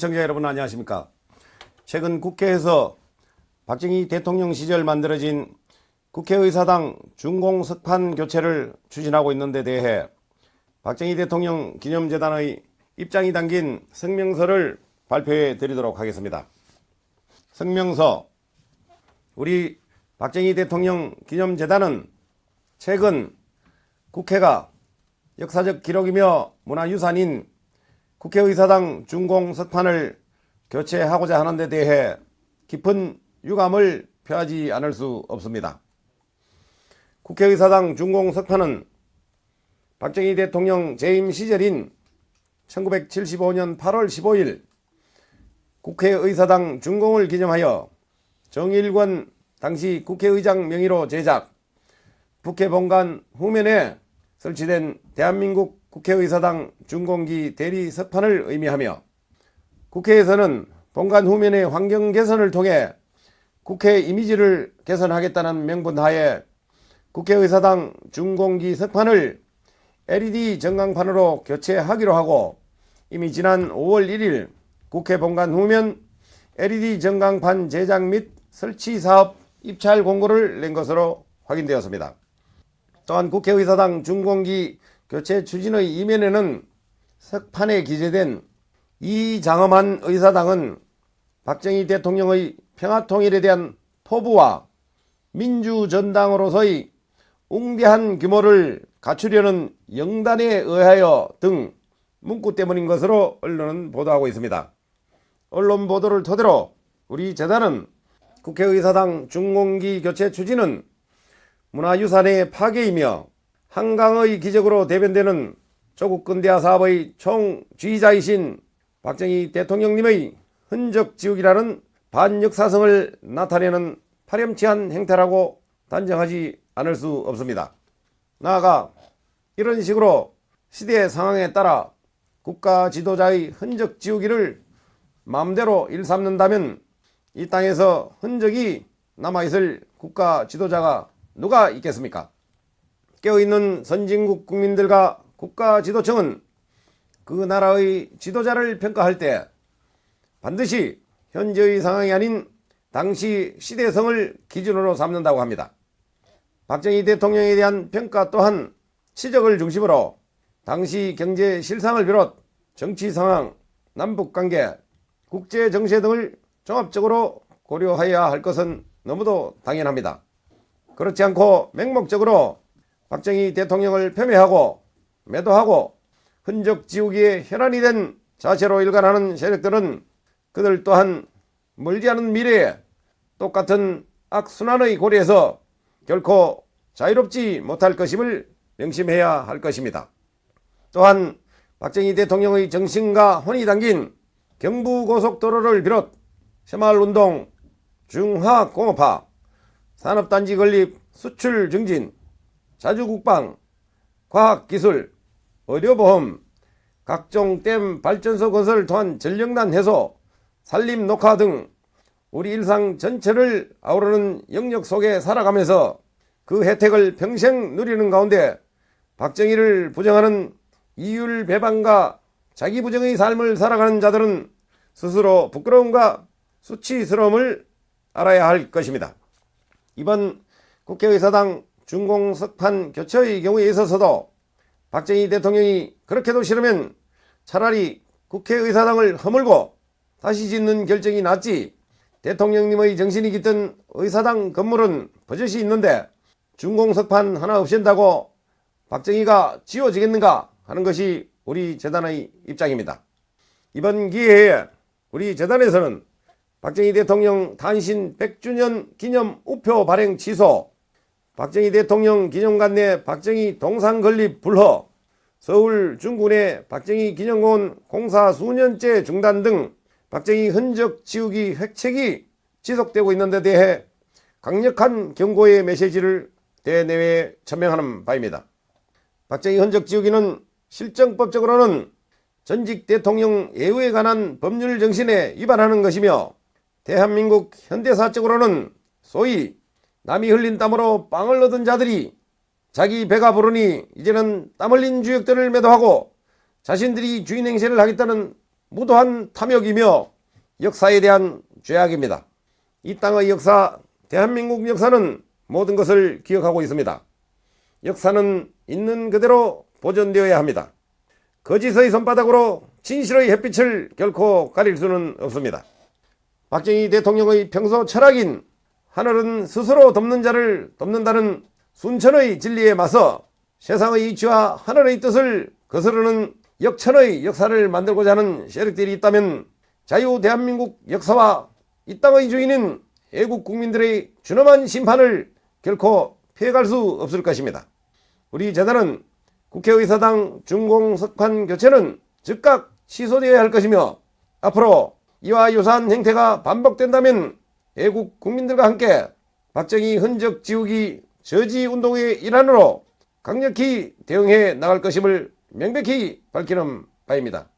시청자 여러분 안녕하십니까? 최근 국회에서 박정희 대통령 시절 만들어진 국회의사당 준공 석판 교체를 추진하고 있는 데 대해 박정희 대통령 기념재단의 입장이 담긴 성명서를 발표해 드리도록 하겠습니다. 성명서 우리 박정희 대통령 기념재단은 최근 국회가 역사적 기록이며 문화유산인 국회의사당 준공 석판을 교체하고자 하는 데 대해 깊은 유감을 표하지 않을 수 없습니다. 국회의사당 준공 석판은 박정희 대통령 재임 시절인 1975년 8월 15일 국회의사당 준공을 기념하여 정일권 당시 국회의장 명의로 제작, 국회 본관 후면에 설치된 대한민국 국회의사당 준공기 대리 석판을 의미하며 국회에서는 본관 후면의 환경 개선을 통해 국회 이미지를 개선하겠다는 명분 하에 국회의사당 준공기 석판을 LED 전광판으로 교체하기로 하고 이미 지난 5월 1일 국회 본관 후면 LED 전광판 제작 및 설치 사업 입찰 공고를 낸 것으로 확인되었습니다. 또한 국회의사당 준공기 교체 추진의 이면에는 석판에 기재된 이장엄한 의사당은 박정희 대통령의 평화통일에 대한 포부와 민주전당으로서의 웅대한 규모를 갖추려는 영단에 의하여 등 문구 때문인 것으로 언론은 보도하고 있습니다. 언론 보도를 토대로 우리 재단은 국회의사당 준공기 교체 추진은 문화유산의 파괴이며 한강의 기적으로 대변되는 조국 근대화 사업의 총쥐자이신 박정희 대통령님의 흔적 지우기라는 반역사성을 나타내는 파렴치한 행태라고 단정하지 않을 수 없습니다. 나아가 이런 식으로 시대 상황에 따라 국가 지도자의 흔적 지우기를 마음대로 일삼는다면 이 땅에서 흔적이 남아있을 국가 지도자가 누가 있겠습니까? 깨어있는 선진국 국민들과 국가 지도청은 그 나라의 지도자를 평가할 때 반드시 현재의 상황이 아닌 당시 시대성을 기준으로 삼는다고 합니다. 박정희 대통령에 대한 평가 또한 시적을 중심으로 당시 경제 실상을 비롯 정치 상황, 남북 관계, 국제 정세 등을 종합적으로 고려해야 할 것은 너무도 당연합니다. 그렇지 않고 맹목적으로 박정희 대통령을 폄훼하고 매도하고 흔적 지우기에 혈안이 된 자체로 일관하는 세력들은 그들 또한 멀지 않은 미래에 똑같은 악순환의 고리에서 결코 자유롭지 못할 것임을 명심해야 할 것입니다. 또한 박정희 대통령의 정신과 혼이 담긴 경부고속도로를 비롯 새마을운동, 중화공업화, 산업단지 건립, 수출 증진, 자주국방, 과학기술, 의료보험, 각종 댐 발전소 건설 또한 전력난 해소, 산림 녹화 등 우리 일상 전체를 아우르는 영역 속에 살아가면서 그 혜택을 평생 누리는 가운데 박정희를 부정하는 이율 배반과 자기 부정의 삶을 살아가는 자들은 스스로 부끄러움과 수치스러움을 알아야 할 것입니다. 이번 국회의사당 준공석판 교체의 경우에 있어서도 박정희 대통령이 그렇게도 싫으면 차라리 국회의사당을 허물고 다시 짓는 결정이 낫지 대통령님의 정신이 깃든 의사당 건물은 버젓이 있는데 준공석판 하나 없앤다고 박정희가 지워지겠는가 하는 것이 우리 재단의 입장입니다. 이번 기회에 우리 재단에서는 박정희 대통령 단신 100주년 기념 우표 발행 취소, 박정희 대통령 기념관 내 박정희 동상 건립 불허, 서울 중군의 박정희 기념공원 공사 수년째 중단 등 박정희 흔적 지우기 획책이 지속되고 있는 데 대해 강력한 경고의 메시지를 대내외에 천명하는 바입니다. 박정희 흔적 지우기는 실정법적으로는 전직 대통령 예우에 관한 법률 정신에 위반하는 것이며 대한민국 현대사적으로는 소위 남이 흘린 땀으로 빵을 얻은 자들이 자기 배가 부르니 이제는 땀 흘린 주역들을 매도하고 자신들이 주인 행세를 하겠다는 무도한 탐욕이며 역사에 대한 죄악입니다. 이 땅의 역사, 대한민국 역사는 모든 것을 기억하고 있습니다. 역사는 있는 그대로 보존되어야 합니다. 거짓의 손바닥으로 진실의 햇빛을 결코 가릴 수는 없습니다. 박정희 대통령의 평소 철학인 하늘은 스스로 덮는 자를 덮는다는 순천의 진리에 맞서 세상의 이치와 하늘의 뜻을 거스르는 역천의 역사를 만들고자 하는 세력들이 있다면 자유 대한민국 역사와 이 땅의 주인인 애국 국민들의 준엄한 심판을 결코 피해갈 수 없을 것입니다. 우리 재단은 국회의사당 준공석판 교체는 즉각 취소되어야 할 것이며 앞으로 이와 유사한 행태가 반복된다면 애국 국민들과 함께 박정희 흔적 지우기 저지 운동의 일환으로 강력히 대응해 나갈 것임을 명백히 밝히는 바입니다.